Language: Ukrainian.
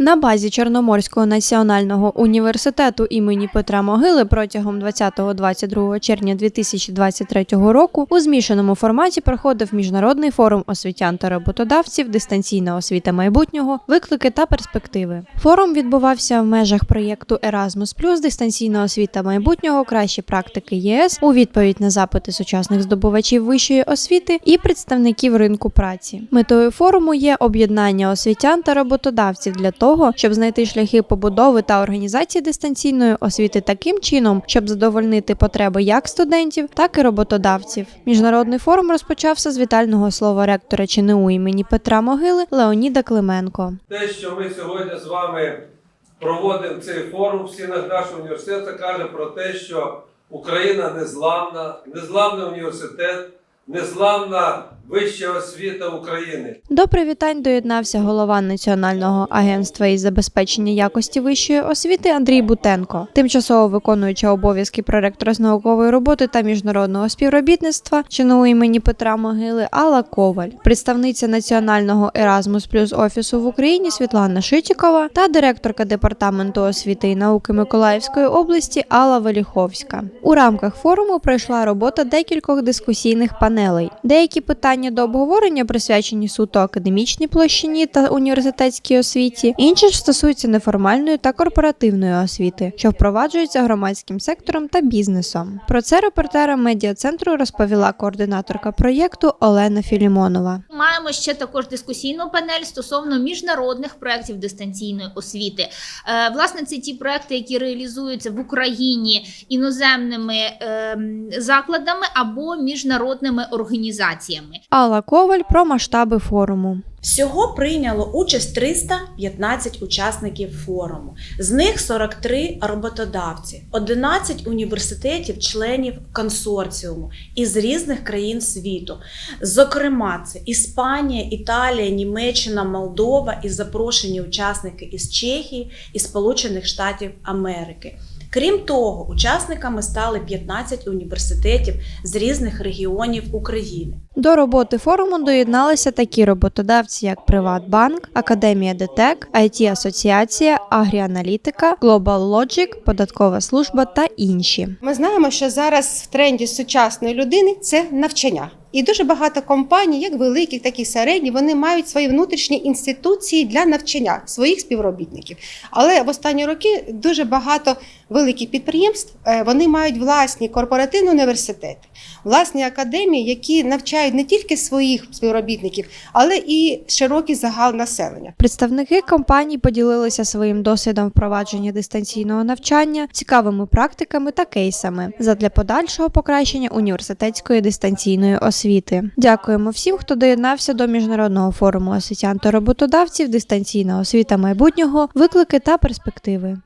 На базі Чорноморського національного університету імені Петра Могили протягом 20-22 червня 2023 року у змішаному форматі проходив міжнародний форум освітян та роботодавців дистанційна освіта майбутнього, виклики та перспективи. Форум відбувався в межах проєкту Erasmus+, дистанційна освіта майбутнього, кращі практики ЄС у відповідь на запити сучасних здобувачів вищої освіти і представників ринку праці. Метою форуму є об'єднання освітян та роботодавців для того, щоб знайти шляхи побудови та організації дистанційної освіти таким чином, щоб задовольнити потреби як студентів, так і роботодавців. Міжнародний форум розпочався з вітального слова ректора ЧНУ імені Петра Могили Леоніда Клименко. Те, що ми сьогодні з вами проводимо цей форум в стінах нашого університету, каже про те, що Україна незламна, незламний університет, незламна вища освіта України. До привітань доєднався голова Національного агентства із забезпечення якості вищої освіти Андрій Бутенко, тимчасово виконуюча обов'язки проректора з наукової роботи та міжнародного співробітництва ЧНУ імені Петра Могили Алла Коваль, представниця Національного Erasmus Plus офісу в Україні Світлана Шитікова та директорка департаменту освіти і науки Миколаївської області Алла Веліховська. У рамках форуму пройшла робота декількох дискусійних панелей. Деякі питання до обговорення присвячені суто академічній площині та університетській освіті, інші ж стосуються неформальної та корпоративної освіти, що впроваджується громадським сектором та бізнесом. Про це репортера медіа-центру розповіла координаторка проєкту Олена Філімонова. Маємо ще також дискусійну панель стосовно міжнародних проєктів дистанційної освіти. Е, Власне, це ті проекти, які реалізуються в Україні іноземними ем, закладами або міжнародними організаціями. Алла Коваль про масштаби форуму. Всього прийняло участь 315 учасників форуму. З них 43 роботодавці, 11 університетів, членів консорціуму із різних країн світу. Зокрема, це Іспанія, Італія, Німеччина, Молдова і запрошені учасники із Чехії і Сполучених Штатів Америки. Крім того, учасниками стали 15 університетів з різних регіонів України. До роботи форуму доєдналися такі роботодавці, як Приватбанк, Академія ДТЕК, it Асоціація, Агріаналітика, Global Logic, Податкова служба та інші. Ми знаємо, що зараз в тренді сучасної людини це навчання. І дуже багато компаній, як великих, так і середніх, вони мають свої внутрішні інституції для навчання своїх співробітників. Але в останні роки дуже багато великих підприємств е, вони мають власні корпоративні університети, власні академії, які навчають не тільки своїх співробітників, але і широкий загал населення. Представники компаній поділилися своїм досвідом впровадження дистанційного навчання, цікавими практиками та кейсами задля подальшого покращення університетської дистанційної освіти. Дякуємо всім, хто доєднався до міжнародного форуму освітян та роботодавців дистанційна освіта майбутнього, виклики та перспективи.